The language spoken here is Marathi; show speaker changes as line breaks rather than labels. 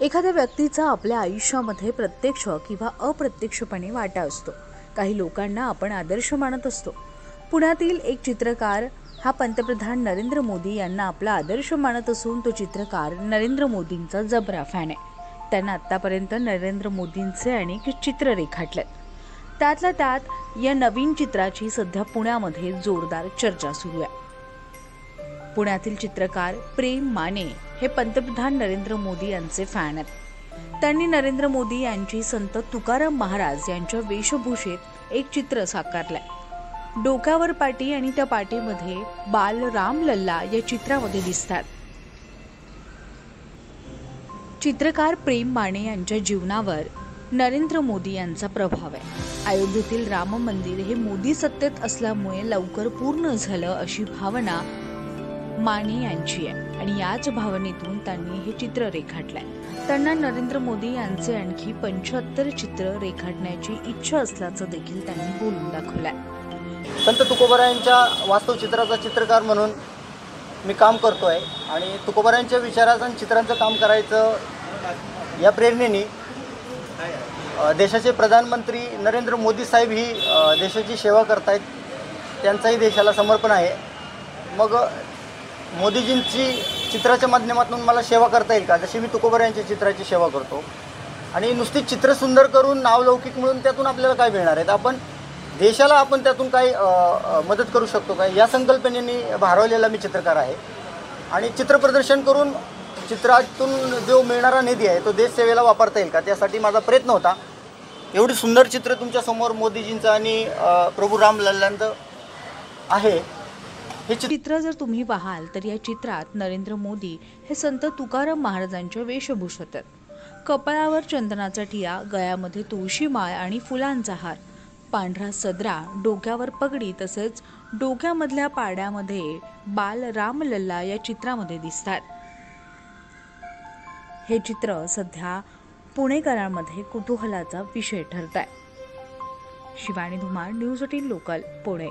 एखाद्या व्यक्तीचा आपल्या आयुष्यामध्ये प्रत्यक्ष किंवा अप्रत्यक्षपणे वाटा असतो. काही लोकांना आपण आदर्श मानत असतो. पुण्यातील एक चित्रकार हा पंतप्रधान नरेंद्र मोदी यांना आपला आदर्श मानत असून तो चित्रकार नरेंद्र मोदींचा जबरा फॅन आहे. त्यांना आत्तापर्यंत नरेंद्र मोदींचे अनेक चित्र रेखाटलेत. त्यातल्या त्यात या नवीन चित्राची सध्या पुण्यामध्ये जोरदार चर्चा सुरू आहे. पुण्यातील चित्रकार प्रेम माने हे पंतप्रधान नरेंद्र मोदी यांचे फॅन आहेत. त्यांनी नरेंद्र मोदी यांची संत तुकाराम महाराज यांच्या वेशभूषेत एक चित्र साकारलंय. डोक्यावर पाटी आणि त्या पाटीमध्ये बाल राम लल्ला या चित्रामध्ये दिसतात. चित्रकार प्रेम माने यांच्या जीवनावर नरेंद्र मोदी यांचा प्रभाव आहे. अयोध्येतील राम मंदिर हे मोदी सत्तेत असल्यामुळे लवकर पूर्ण झालं अशी भावना माने यांची आहे. आणि याच भावनेतून त्यांनी हे चित्र रेखाटलंय. त्यांना नरेंद्र मोदी यांचे आणखी पंच्याहत्तर चित्र रेखाटण्याची इच्छा असल्याचं देखील त्यांनी बोलून दाखवलंय.
संत तुकोबारायांच्या वास्तवचित्राचा चित्रकार म्हणून मी काम करतो आहे आणि तुकोबारायांच्या विचाराचं आणि चित्रांचं काम करायचं या प्रेरणेने देशाचे प्रधानमंत्री नरेंद्र मोदी साहेब ही देशाची सेवा करतायत. त्यांचंही देशाला समर्पण आहे. मग मोदीजींची चित्राच्या माध्यमातून मला सेवा करता येईल का? जशी मी तुकोबर यांच्या चित्राची सेवा करतो. आणि नुसती चित्र सुंदर करून नावलौकिक म्हणून त्यातून आपल्याला काय मिळणार आहे? आपण देशाला आपण त्यातून काही मदत करू शकतो का? या संकल्पनेने भारवलेला मी चित्रकार आहे. आणि चित्र प्रदर्शन करून चित्रातून जो मिळणारा निधी आहे तो देशसेवेला वापरता येईल का? त्यासाठी माझा प्रयत्न होता. एवढी सुंदर चित्र तुमच्यासमोर मोदीजींचं आणि प्रभू राम लल्लांचं आहे. हे चित्र
जर तुम्ही पाहाल तर या चित्रात नरेंद्र मोदी हे संत तुकाराम महाराजांच्या वेशभूषेत आहेत. कपाळावर चंदनाचा ठिया गळ्यामध्ये तुळशी माळ आणि फुलांचा हार पांढरा सदरा डोक्यावर पगडी तसेच डोक्यामधल्या पाड्यामध्ये बाल राम लल्ला या चित्रामध्ये दिसतात. हे चित्र सध्या पुणेकरांमध्ये कुतूहलाचा विषय ठरत आहे Shivani Dhumal news eighteen local Pune.